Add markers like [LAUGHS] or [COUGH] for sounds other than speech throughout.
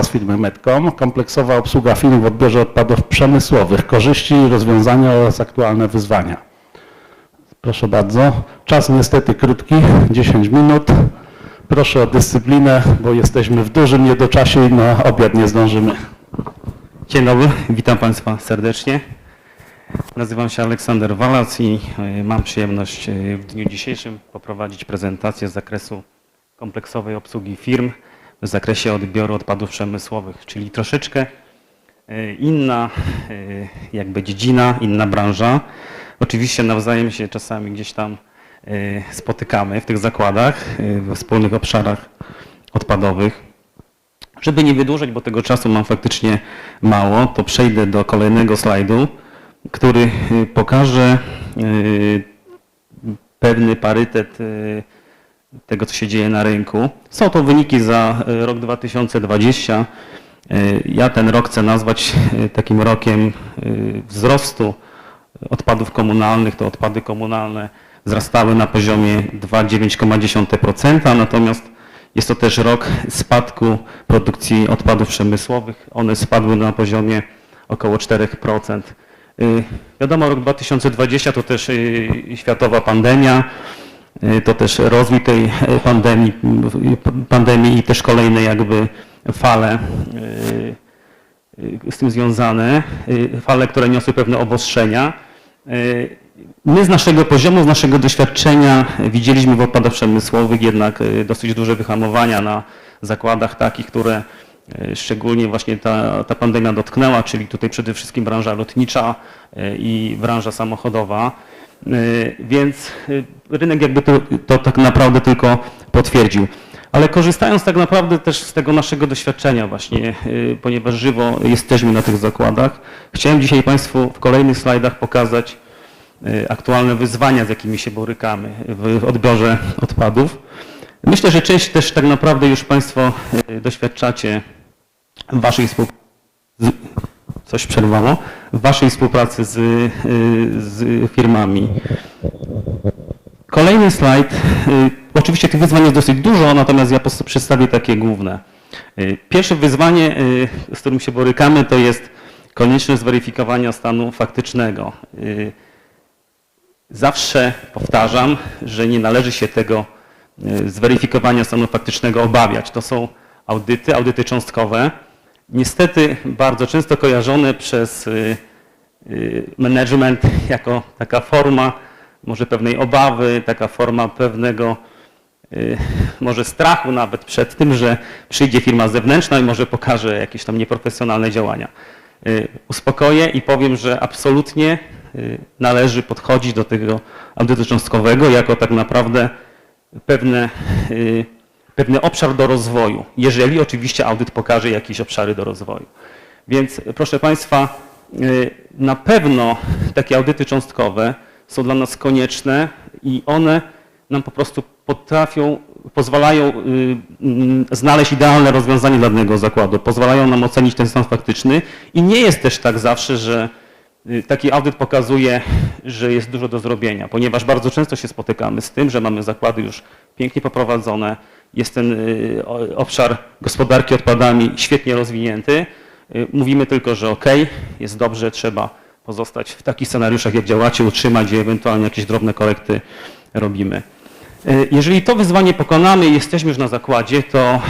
z firmy Medcom. Kompleksowa obsługa firm w odbiorze odpadów przemysłowych, korzyści rozwiązania oraz aktualne wyzwania. Proszę bardzo. Czas niestety krótki, 10 minut. Proszę o dyscyplinę, bo jesteśmy w dużym niedoczasie i na obiad nie zdążymy. Dzień dobry, witam Państwa serdecznie. Nazywam się Aleksander Walac i e, mam przyjemność e, w dniu dzisiejszym poprowadzić prezentację z zakresu kompleksowej obsługi firm w zakresie odbioru odpadów przemysłowych, czyli troszeczkę e, inna e, jakby dziedzina, inna branża. Oczywiście nawzajem się czasami gdzieś tam e, spotykamy w tych zakładach, we wspólnych obszarach odpadowych. Żeby nie wydłużać, bo tego czasu mam faktycznie mało, to przejdę do kolejnego slajdu, który pokaże pewny parytet tego, co się dzieje na rynku. Są to wyniki za y, rok 2020. Y, Ja ten rok chcę nazwać y, takim rokiem wzrostu odpadów komunalnych. To odpady komunalne wzrastały na poziomie 2,9%, natomiast jest to też rok spadku produkcji odpadów przemysłowych. One spadły na poziomie około 4%. Y, Wiadomo, rok 2020 to też światowa pandemia, to też rozwój tej y, pandemii, y, pandemii i też kolejne jakby fale y, y, z tym związane, y, fale, które niosły pewne obostrzenia. Y, My z naszego poziomu, z naszego doświadczenia widzieliśmy w odpadach przemysłowych jednak y, dosyć duże wyhamowania na zakładach takich, które y, szczególnie właśnie ta, ta pandemia dotknęła, czyli tutaj przede wszystkim branża lotnicza y, i branża samochodowa. Y, Więc y, rynek jakby to, to tak naprawdę tylko potwierdził. Ale korzystając tak naprawdę też z tego naszego doświadczenia właśnie, y, ponieważ żywo jesteśmy na tych zakładach, chciałem dzisiaj Państwu w kolejnych slajdach pokazać aktualne wyzwania, z jakimi się borykamy w odbiorze odpadów. Myślę, że część też tak naprawdę już Państwo doświadczacie w Waszej współpracy, coś przerwało, w Waszej współpracy z, y, z firmami. Kolejny slajd. Y, Oczywiście tych wyzwań jest dosyć dużo, natomiast ja przedstawię takie główne. Y, Pierwsze wyzwanie, z którym się borykamy, to jest konieczność zweryfikowania stanu faktycznego. Zawsze powtarzam, że nie należy się tego zweryfikowania stanu faktycznego obawiać. To są audyty, audyty cząstkowe. Niestety bardzo często kojarzone przez y, y, management jako taka forma może pewnej obawy, taka forma pewnego y, może strachu nawet przed tym, że przyjdzie firma zewnętrzna i może pokaże jakieś tam nieprofesjonalne działania. Uspokoję i powiem, że absolutnie należy podchodzić do tego audytu cząstkowego jako tak naprawdę pewne, pewny obszar do rozwoju, jeżeli oczywiście audyt pokaże jakieś obszary do rozwoju. Więc proszę Państwa, y, na pewno takie audyty cząstkowe są dla nas konieczne i one nam po prostu potrafią, pozwalają y, mm, znaleźć idealne rozwiązanie dla danego zakładu, pozwalają nam ocenić ten stan faktyczny i nie jest też tak zawsze, że y, taki audyt pokazuje, że jest dużo do zrobienia, ponieważ bardzo często się spotykamy z tym, że mamy zakłady już pięknie poprowadzone, jest ten y, obszar gospodarki odpadami świetnie rozwinięty. Y, Mówimy tylko, że ok, jest dobrze, trzeba pozostać w takich scenariuszach, jak działacie, utrzymać i ewentualnie jakieś drobne korekty robimy. Y, Jeżeli to wyzwanie pokonamy i jesteśmy już na zakładzie, to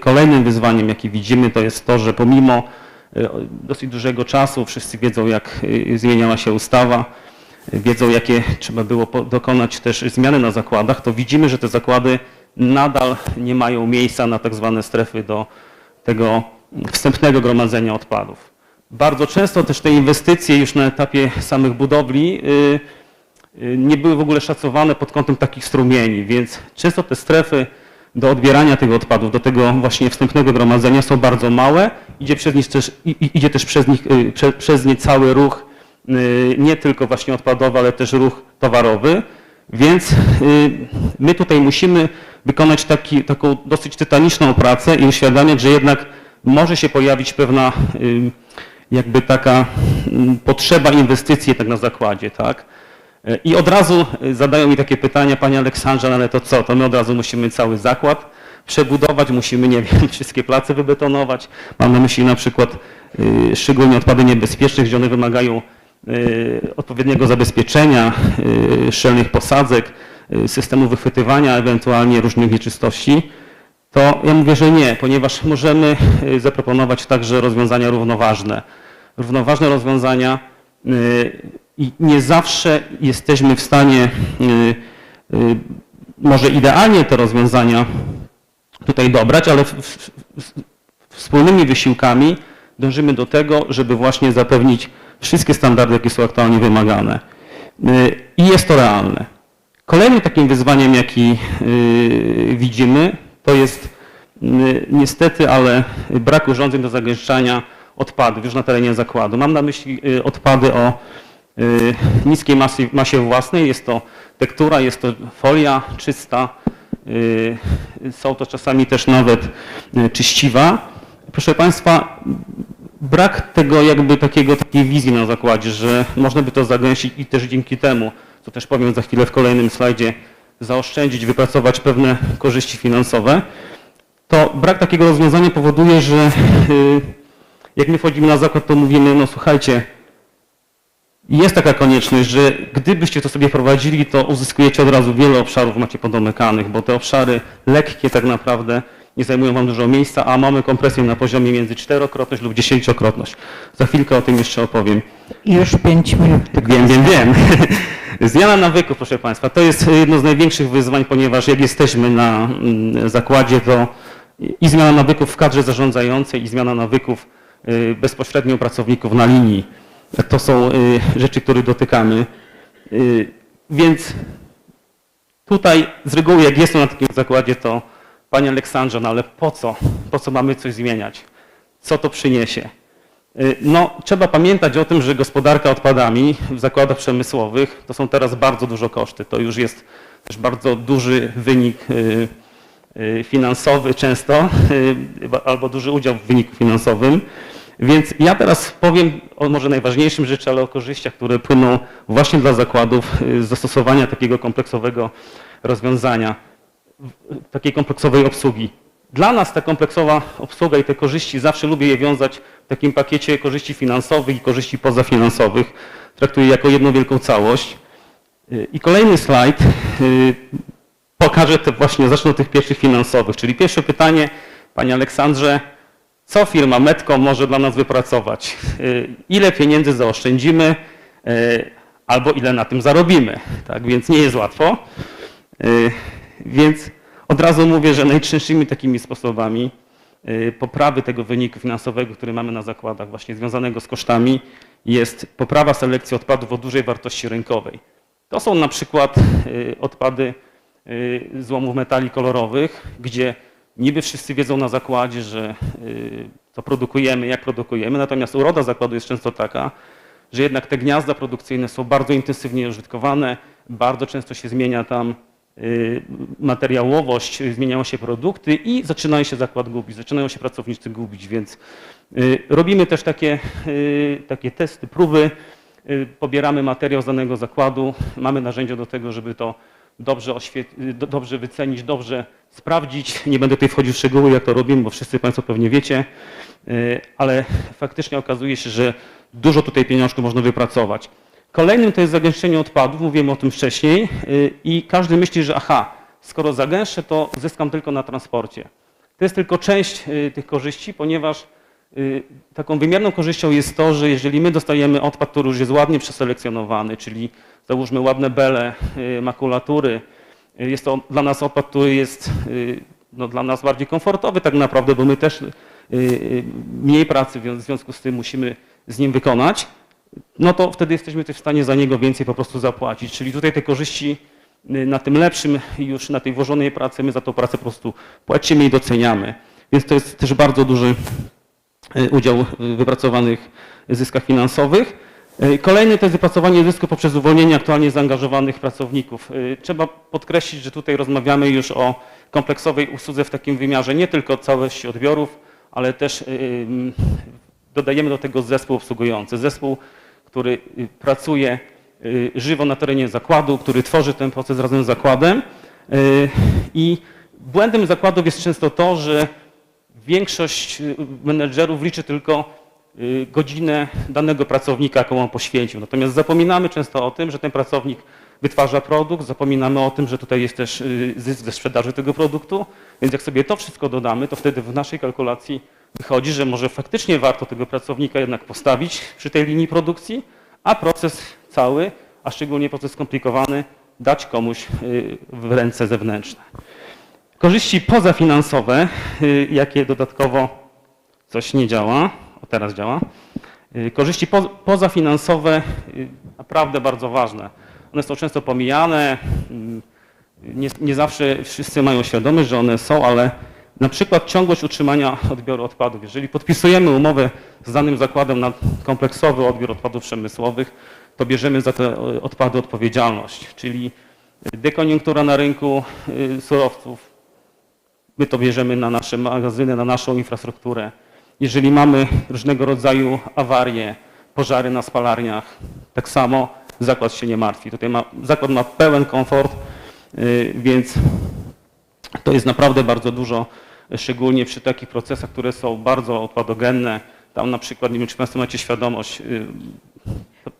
kolejnym wyzwaniem, jakie widzimy, to jest to, że pomimo dosyć dużego czasu, wszyscy wiedzą, jak zmieniała się ustawa, wiedzą, jakie trzeba było dokonać też zmiany na zakładach, to widzimy, że te zakłady nadal nie mają miejsca na tak zwane strefy do tego wstępnego gromadzenia odpadów. Bardzo często też te inwestycje już na etapie samych budowli y, y, nie były w ogóle szacowane pod kątem takich strumieni, więc często te strefy do odbierania tych odpadów, do tego właśnie wstępnego gromadzenia są bardzo małe. Idzie przez, nich też, idzie też przez, nich, y, prze, przez nie cały ruch, nie tylko właśnie odpadowy, ale też ruch towarowy. Więc y, my tutaj musimy wykonać taki, taką dosyć tytaniczną pracę i uświadamiać, że jednak może się pojawić pewna y, jakby taka mm, potrzeba inwestycji jednak na zakładzie, tak? Y, I od razu zadają mi takie pytania, Panie Aleksandrze, no ale to co, to my od razu musimy cały zakład przebudować, musimy, nie wiem, [LAUGHS] wszystkie place wybetonować. Mam na myśli na przykład szczególnie odpady niebezpieczne, gdzie one wymagają odpowiedniego zabezpieczenia, y, szczelnych posadzek, y, systemu wychwytywania ewentualnie różnych nieczystości. To ja mówię, że nie, ponieważ możemy y, zaproponować także rozwiązania równoważne. Równoważne rozwiązania y, i nie zawsze jesteśmy w stanie, y, y, może idealnie te rozwiązania tutaj dobrać, ale wspólnymi wysiłkami dążymy do tego, żeby właśnie zapewnić wszystkie standardy, jakie są aktualnie wymagane. Y, I jest to realne. Kolejnym takim wyzwaniem, jaki y, widzimy, to jest y, niestety, ale brak urządzeń do zagęszczania odpadów już na terenie zakładu. Mam na myśli odpady o niskiej masie, masie własnej. Jest to tektura, jest to folia czysta, są to czasami też nawet czyściwa. Proszę Państwa, brak tego jakby takiego, takiej wizji na zakładzie, że można by to zagęścić i też dzięki temu, co też powiem za chwilę w kolejnym slajdzie, zaoszczędzić, wypracować pewne korzyści finansowe, to brak takiego rozwiązania powoduje, że y, jak my wchodzimy na zakład, to mówimy, no słuchajcie, jest taka konieczność, że gdybyście to sobie wprowadzili, to uzyskujecie od razu wiele obszarów, macie podomykanych, bo te obszary lekkie tak naprawdę nie zajmują wam dużo miejsca, a mamy kompresję na poziomie między czterokrotność lub dziesięciokrotność. Za chwilkę o tym jeszcze opowiem. Już pięć minut. Wiem, wiem, wiem. [LAUGHS] Zmiana nawyków, proszę Państwa, to jest jedno z największych wyzwań, ponieważ jak jesteśmy na mm, zakładzie, to i zmiana nawyków w kadrze zarządzającej, i zmiana nawyków y, bezpośrednio pracowników na linii. To są y, rzeczy, które dotykamy. Y, Więc tutaj z reguły, jak jestem na takim zakładzie, to Panie Aleksandrze, no ale po co? Po co mamy coś zmieniać? Co to przyniesie? Y, No, trzeba pamiętać o tym, że gospodarka odpadami w zakładach przemysłowych to są teraz bardzo dużo koszty. To już jest też bardzo duży wynik y, y, finansowy często, albo duży udział w wyniku finansowym. Więc ja teraz powiem o może najważniejszym rzeczy, ale o korzyściach, które płyną właśnie dla zakładów z zastosowania takiego kompleksowego rozwiązania, takiej kompleksowej obsługi. Dla nas ta kompleksowa obsługa i te korzyści, zawsze lubię je wiązać w takim pakiecie korzyści finansowych i korzyści pozafinansowych. Traktuję jako jedną wielką całość. Y, I kolejny slajd y, pokaże te właśnie, zacznę od tych pierwszych finansowych. Czyli pierwsze pytanie, Panie Aleksandrze, co firma Metco może dla nas wypracować? Y, Ile pieniędzy zaoszczędzimy albo ile na tym zarobimy? Tak więc nie jest łatwo. Więc od razu mówię, że najczęstszymi takimi sposobami y, poprawy tego wyniku finansowego, który mamy na zakładach, właśnie związanego z kosztami, jest poprawa selekcji odpadów o dużej wartości rynkowej. To są na przykład y, odpady y, złomów metali kolorowych, gdzie niby wszyscy wiedzą na zakładzie, że to produkujemy, jak produkujemy, natomiast uroda zakładu jest często taka, że jednak te gniazda produkcyjne są bardzo intensywnie użytkowane, bardzo często się zmienia tam materiałowość, y, zmieniają się produkty i zaczynają się zakład gubić, zaczynają się pracownicy gubić, więc y, robimy też takie, y, takie testy, próby, pobieramy materiał z danego zakładu, mamy narzędzia do tego, żeby to dobrze, dobrze wycenić, dobrze sprawdzić. Nie będę tutaj wchodził w szczegóły, jak to robimy, bo wszyscy Państwo pewnie wiecie, ale faktycznie okazuje się, że dużo tutaj pieniążków można wypracować. Kolejnym to jest zagęszczenie odpadów, mówiłem o tym wcześniej y, i każdy myśli, że aha, skoro zagęszczę, to zyskam tylko na transporcie. To jest tylko część y, tych korzyści, ponieważ y, taką wymierną korzyścią jest to, że jeżeli my dostajemy odpad, który już jest ładnie przeselekcjonowany, czyli załóżmy ładne bele, makulatury, jest to dla nas odpad, który jest no, dla nas bardziej komfortowy tak naprawdę, bo my też mniej pracy w związku z tym musimy z nim wykonać, no to wtedy jesteśmy też w stanie za niego więcej po prostu zapłacić. Czyli tutaj te korzyści y, na tym lepszym już na tej włożonej pracy, my za tą pracę po prostu płacimy i doceniamy. Więc to jest też bardzo duży y, udział w wypracowanych zyskach finansowych. Y, Kolejny to jest wypracowanie zysku poprzez uwolnienie aktualnie zaangażowanych pracowników. Trzeba podkreślić, że tutaj rozmawiamy już o kompleksowej usłudze w takim wymiarze nie tylko całości odbiorów, ale też dodajemy do tego zespół obsługujący. Zespół, który y, pracuje y, żywo na terenie zakładu, który tworzy ten proces razem z zakładem y, i Błędem zakładów jest często to, że większość menedżerów liczy tylko godzinę danego pracownika, jaką on poświęcił. Natomiast zapominamy często o tym, że ten pracownik wytwarza produkt, zapominamy o tym, że tutaj jest też zysk ze sprzedaży tego produktu, więc jak sobie to wszystko dodamy, to wtedy w naszej kalkulacji wychodzi, że może faktycznie warto tego pracownika jednak postawić przy tej linii produkcji, a proces cały, a szczególnie proces skomplikowany, dać komuś y, w ręce zewnętrzne. Korzyści pozafinansowe, y, jakie dodatkowo coś nie działa, o teraz działa. Y, Korzyści po, pozafinansowe naprawdę bardzo ważne. One są często pomijane, mm, nie, nie zawsze wszyscy mają świadomość, że one są, ale na przykład ciągłość utrzymania odbioru odpadów. Jeżeli podpisujemy umowę z danym zakładem na kompleksowy odbiór odpadów przemysłowych, to bierzemy za te y, odpady odpowiedzialność, czyli dekoniunktura na rynku y, surowców, My to bierzemy na nasze magazyny, na naszą infrastrukturę. Jeżeli mamy różnego rodzaju awarie, pożary na spalarniach, tak samo zakład się nie martwi. Tutaj ma, zakład ma pełen komfort, więc to jest naprawdę bardzo dużo, szczególnie przy takich procesach, które są bardzo odpadogenne. Tam na przykład, nie wiem czy Państwo macie świadomość, yy,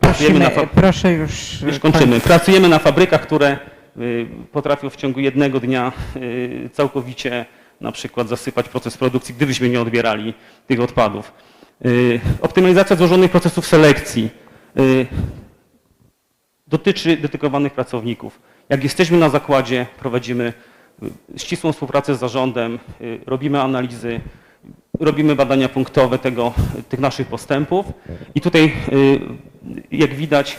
pracujemy na, proszę już. już kończymy. Pracujemy na fabrykach, które y, potrafią w ciągu jednego dnia y, całkowicie na przykład zasypać proces produkcji, gdybyśmy nie odbierali tych odpadów. Y, Optymalizacja złożonych procesów selekcji y, dotyczy dedykowanych pracowników. Jak jesteśmy na zakładzie, prowadzimy y, ścisłą współpracę z zarządem, y, robimy analizy, robimy badania punktowe tego, tych naszych postępów i tutaj, y, jak widać,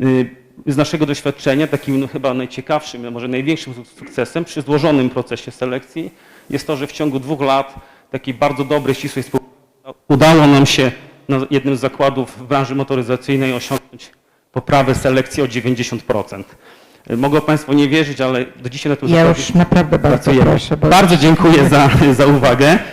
y, z naszego doświadczenia, takim no, chyba najciekawszym, może największym suk- sukcesem przy złożonym procesie selekcji jest to, że w ciągu dwóch lat takiej bardzo dobrej, ścisłej współpracy udało nam się na jednym z zakładów w branży motoryzacyjnej osiągnąć poprawę selekcji o 90%. Mogą Państwo nie wierzyć, ale do dzisiaj na tym Ja już naprawdę bardzo pracujemy. proszę. Bo Bardzo dziękuję za, za uwagę.